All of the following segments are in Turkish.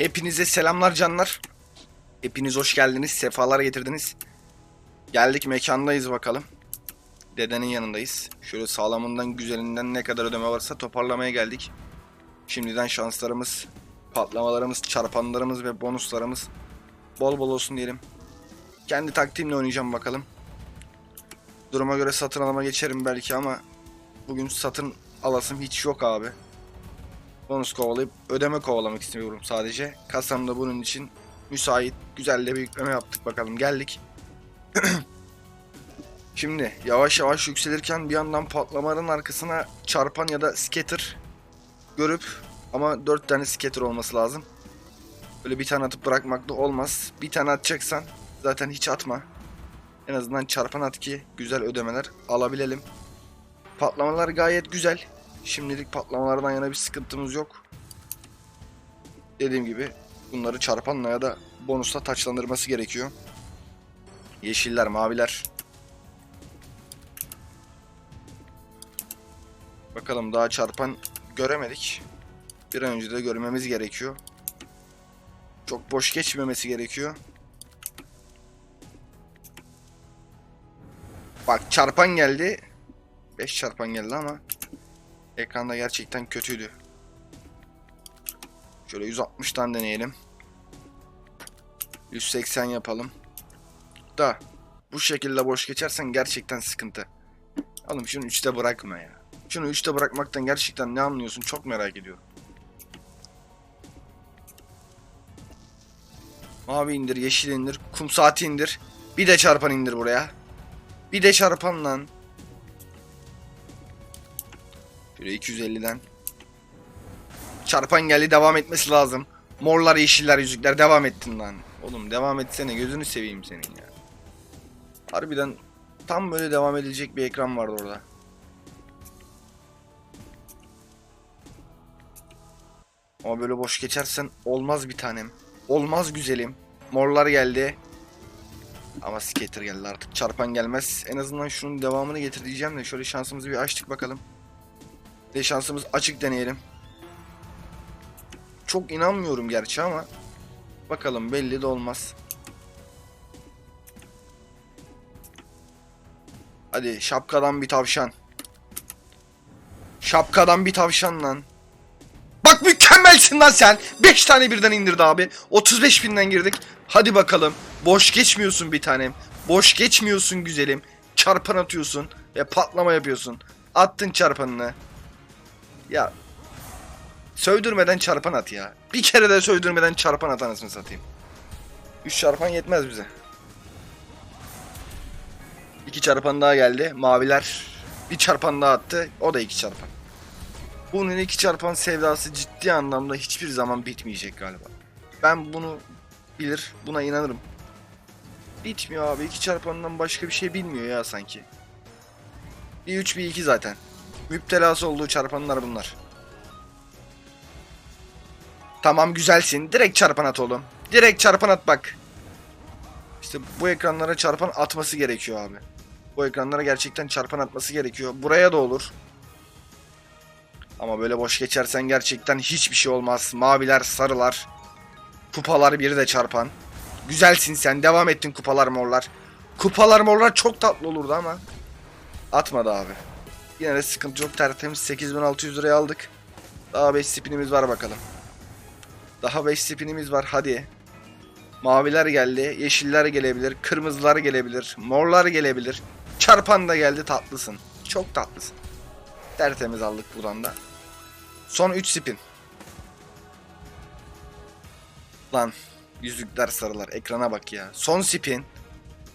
Hepinize selamlar canlar. Hepiniz hoş geldiniz. Sefalar getirdiniz. Geldik mekandayız bakalım. Dedenin yanındayız. Şöyle sağlamından güzelinden ne kadar ödeme varsa toparlamaya geldik. Şimdiden şanslarımız, patlamalarımız, çarpanlarımız ve bonuslarımız bol bol olsun diyelim. Kendi taktiğimle oynayacağım bakalım. Duruma göre satın alma geçerim belki ama bugün satın alasım hiç yok abi. Bonus kovalayıp ödeme kovalamak istiyorum sadece. Kasamda bunun için müsait. Güzel de bir yükleme yaptık bakalım. Geldik. Şimdi yavaş yavaş yükselirken bir yandan patlamaların arkasına çarpan ya da scatter görüp ama 4 tane scatter olması lazım. Böyle bir tane atıp bırakmak da olmaz. Bir tane atacaksan zaten hiç atma. En azından çarpan at ki güzel ödemeler alabilelim. Patlamalar gayet güzel. Şimdilik patlamalardan yana bir sıkıntımız yok. Dediğim gibi bunları çarpanla ya da bonusla taçlandırması gerekiyor. Yeşiller, maviler. Bakalım daha çarpan göremedik. Bir an önce de görmemiz gerekiyor. Çok boş geçmemesi gerekiyor. Bak çarpan geldi. 5 çarpan geldi ama ekranda gerçekten kötüydü. Şöyle 160'tan deneyelim. 180 yapalım. Da bu şekilde boş geçersen gerçekten sıkıntı. Oğlum şunu 3'te bırakma ya. Şunu 3'te bırakmaktan gerçekten ne anlıyorsun çok merak ediyorum. Mavi indir, yeşil indir, kum saati indir. Bir de çarpan indir buraya. Bir de çarpan lan. Şöyle 250'den. Çarpan geldi devam etmesi lazım. Morlar, yeşiller, yüzükler devam ettin lan. Oğlum devam etsene gözünü seveyim senin ya. Harbiden tam böyle devam edilecek bir ekran vardı orada. Ama böyle boş geçersen olmaz bir tanem. Olmaz güzelim. Morlar geldi. Ama skater geldi artık. Çarpan gelmez. En azından şunun devamını getir diyeceğim de şöyle şansımızı bir açtık bakalım. De şansımız açık deneyelim. Çok inanmıyorum gerçi ama bakalım belli de olmaz. Hadi şapkadan bir tavşan. Şapkadan bir tavşan lan. Bak mükemmelsin lan sen. 5 tane birden indirdi abi. 35 binden girdik. Hadi bakalım. Boş geçmiyorsun bir tanem. Boş geçmiyorsun güzelim. Çarpan atıyorsun ve patlama yapıyorsun. Attın çarpanını. Ya sövdürmeden çarpan at ya. Bir kere de sövdürmeden çarpan at anasını satayım. 3 çarpan yetmez bize. 2 çarpan daha geldi. Maviler bir çarpan daha attı. O da 2 çarpan. Bunun iki çarpan sevdası ciddi anlamda hiçbir zaman bitmeyecek galiba. Ben bunu bilir, buna inanırım. Bitmiyor abi. iki çarpandan başka bir şey bilmiyor ya sanki. Bir 3 bir 2 zaten. Müptelası olduğu çarpanlar bunlar. Tamam güzelsin. Direkt çarpan at oğlum. Direkt çarpan at bak. İşte bu ekranlara çarpan atması gerekiyor abi. Bu ekranlara gerçekten çarpan atması gerekiyor. Buraya da olur. Ama böyle boş geçersen gerçekten hiçbir şey olmaz. Maviler, sarılar. Kupalar bir de çarpan. Güzelsin sen. Devam ettin kupalar morlar. Kupalar morlar çok tatlı olurdu ama. Atmadı abi. Yine de sıkıntı yok. Tertemiz 8600 liraya aldık. Daha 5 spinimiz var bakalım. Daha 5 spinimiz var hadi. Maviler geldi. Yeşiller gelebilir. Kırmızılar gelebilir. Morlar gelebilir. Çarpan da geldi tatlısın. Çok tatlısın. Tertemiz aldık buradan da. Son 3 spin. Lan yüzükler sarılar ekrana bak ya. Son spin.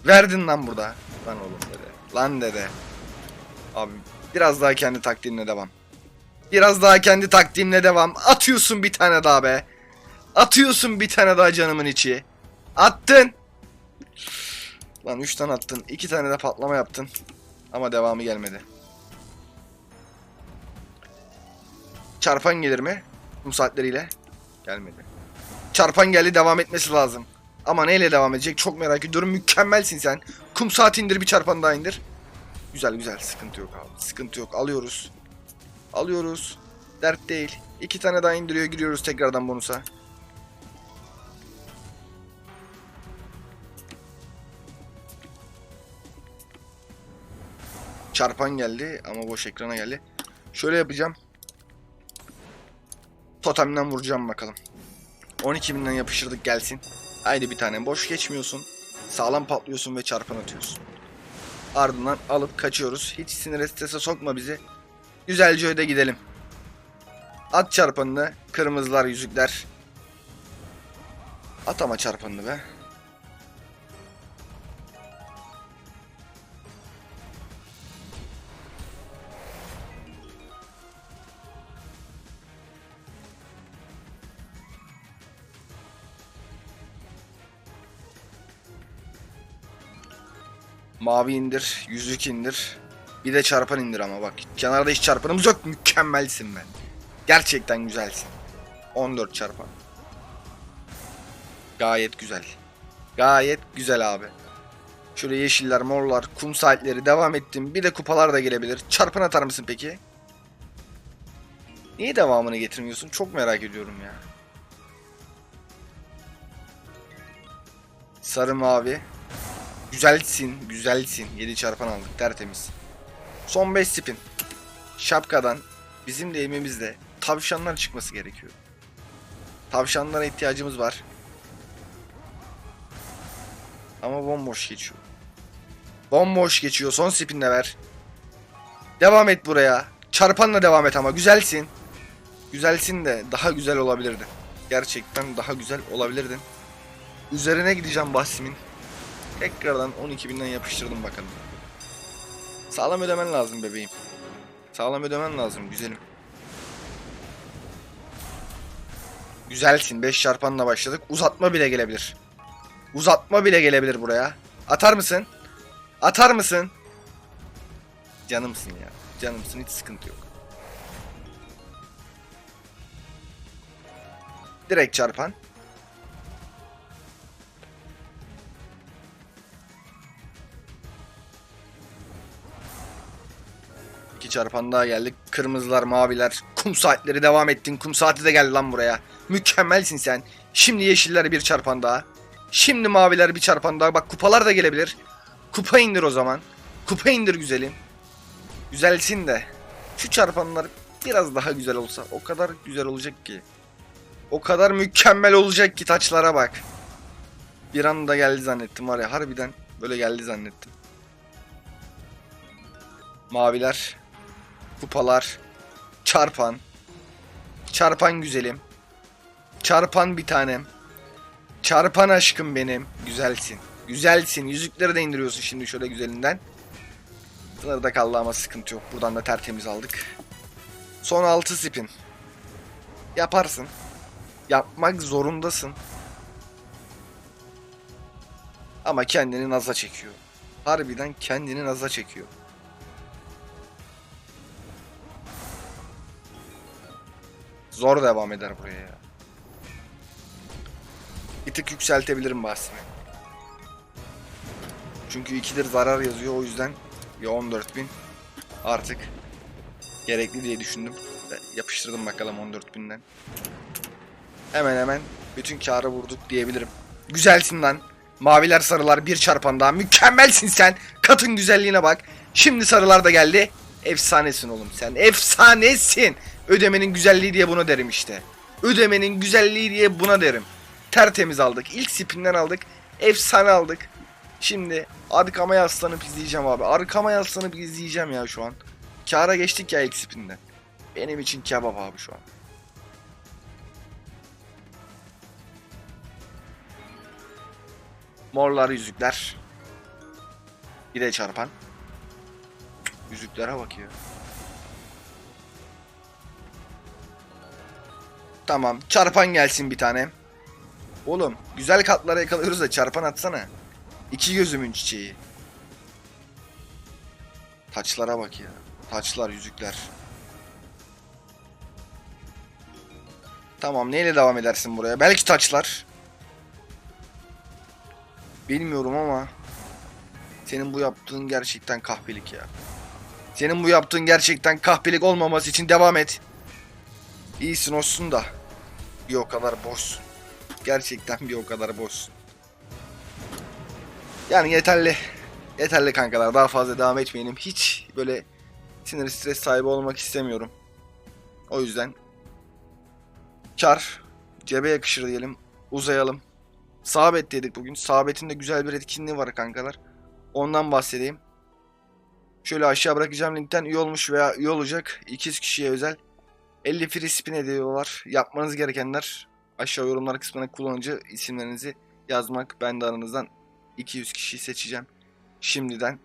Verdin lan burada. Lan oğlum dede. Lan dede. Abi biraz daha kendi taktiğinle devam. Biraz daha kendi taktiğimle devam. Atıyorsun bir tane daha be. Atıyorsun bir tane daha canımın içi. Attın. Lan 3 tane attın. 2 tane de patlama yaptın. Ama devamı gelmedi. Çarpan gelir mi? Kum saatleriyle. Gelmedi. Çarpan geldi devam etmesi lazım. Ama neyle devam edecek çok merak ediyorum. Mükemmelsin sen. Kum saat indir bir çarpan daha indir. Güzel güzel sıkıntı yok abi. Sıkıntı yok. Alıyoruz. Alıyoruz. Dert değil. İki tane daha indiriyor. Giriyoruz tekrardan bonusa. Çarpan geldi ama boş ekrana geldi. Şöyle yapacağım. Totemden vuracağım bakalım. 12 binden yapıştırdık gelsin. Haydi bir tane boş geçmiyorsun. Sağlam patlıyorsun ve çarpan atıyorsun. Ardından alıp kaçıyoruz. Hiç sinir strese sokma bizi. Güzelce öde gidelim. At çarpanını. Kırmızılar, yüzükler. At ama çarpanını be. Mavi indir, yüzük indir. Bir de çarpan indir ama bak. Kenarda hiç çarpanımız yok. Mükemmelsin ben. Gerçekten güzelsin. 14 çarpan. Gayet güzel. Gayet güzel abi. Şöyle yeşiller, morlar, kum saatleri devam ettim. Bir de kupalar da gelebilir. Çarpan atar mısın peki? Niye devamını getirmiyorsun? Çok merak ediyorum ya. Sarı mavi. Güzelsin, güzelsin. 7 çarpan aldık, tertemiz. Son 5 spin. Şapkadan bizim deyimimizde tavşanlar çıkması gerekiyor. Tavşanlara ihtiyacımız var. Ama bomboş geçiyor. Bomboş geçiyor. Son spinle ver. Devam et buraya. Çarpanla devam et ama güzelsin. Güzelsin de daha güzel olabilirdin. Gerçekten daha güzel olabilirdin. Üzerine gideceğim bahsimin. Tekrardan 12.000'den yapıştırdım bakalım. Sağlam ödemen lazım bebeğim. Sağlam ödemen lazım güzelim. Güzelsin. 5 çarpanla başladık. Uzatma bile gelebilir. Uzatma bile gelebilir buraya. Atar mısın? Atar mısın? Canımsın ya. Canımsın hiç sıkıntı yok. Direkt çarpan. Çarpan daha geldik. Kırmızılar, maviler. Kum saatleri devam ettin. Kum saati de geldi lan buraya. Mükemmelsin sen. Şimdi yeşiller bir çarpan daha. Şimdi maviler bir çarpan daha. Bak kupalar da gelebilir. Kupa indir o zaman. Kupa indir güzelim. Güzelsin de. Şu çarpanlar biraz daha güzel olsa o kadar güzel olacak ki. O kadar mükemmel olacak ki taçlara bak. Bir anda geldi zannettim var ya harbiden böyle geldi zannettim. Maviler, kupalar, çarpan, çarpan güzelim, çarpan bir tanem, çarpan aşkım benim, güzelsin, güzelsin. Yüzükleri de indiriyorsun şimdi şöyle güzelinden. Sınırda kaldı ama sıkıntı yok. Buradan da tertemiz aldık. Son 6 spin. Yaparsın. Yapmak zorundasın. Ama kendini naza çekiyor. Harbiden kendini naza çekiyor. Zor devam eder buraya ya. Bir tık yükseltebilirim bahsimi. Çünkü ikidir zarar yazıyor o yüzden ya 14.000 artık gerekli diye düşündüm. Ve yapıştırdım bakalım 14.000'den. Hemen hemen bütün karı vurduk diyebilirim. Güzelsin lan. Maviler sarılar bir çarpan daha. Mükemmelsin sen. Katın güzelliğine bak. Şimdi sarılar da geldi. Efsanesin oğlum sen. Efsanesin. Ödemenin güzelliği diye buna derim işte. Ödemenin güzelliği diye buna derim. Tertemiz aldık. İlk spinden aldık. Efsane aldık. Şimdi arkama yaslanıp izleyeceğim abi. Arkama yaslanıp izleyeceğim ya şu an. Kara geçtik ya ilk spinden. Benim için kebap abi şu an. Morlar yüzükler. Bir de çarpan. Yüzüklere bak ya. Tamam. Çarpan gelsin bir tane. Oğlum güzel katlara yakalıyoruz da çarpan atsana. İki gözümün çiçeği. Taçlara bak ya. Taçlar, yüzükler. Tamam neyle devam edersin buraya? Belki taçlar. Bilmiyorum ama senin bu yaptığın gerçekten kahpelik ya. Senin bu yaptığın gerçekten kahpelik olmaması için devam et. İyisin olsun da bir o kadar boşsun. Gerçekten bir o kadar boşsun. Yani yeterli. Yeterli kankalar daha fazla devam etmeyelim. Hiç böyle sinir stres sahibi olmak istemiyorum. O yüzden kar cebe yakışır diyelim. Uzayalım. Sabit dedik bugün. Sabitin de güzel bir etkinliği var kankalar. Ondan bahsedeyim. Şöyle aşağı bırakacağım linkten üye olmuş veya üye olacak 200 kişiye özel 50 free spin ediyorlar. Yapmanız gerekenler aşağı yorumlar kısmına kullanıcı isimlerinizi yazmak. Ben de aranızdan 200 kişiyi seçeceğim. Şimdiden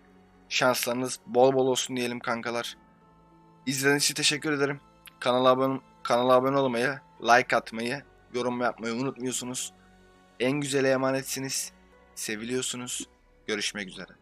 şanslarınız bol bol olsun diyelim kankalar. İzlediğiniz için teşekkür ederim. Kanala abone, kanala abone olmayı, like atmayı, yorum yapmayı unutmuyorsunuz. En güzele emanetsiniz. Seviliyorsunuz. Görüşmek üzere.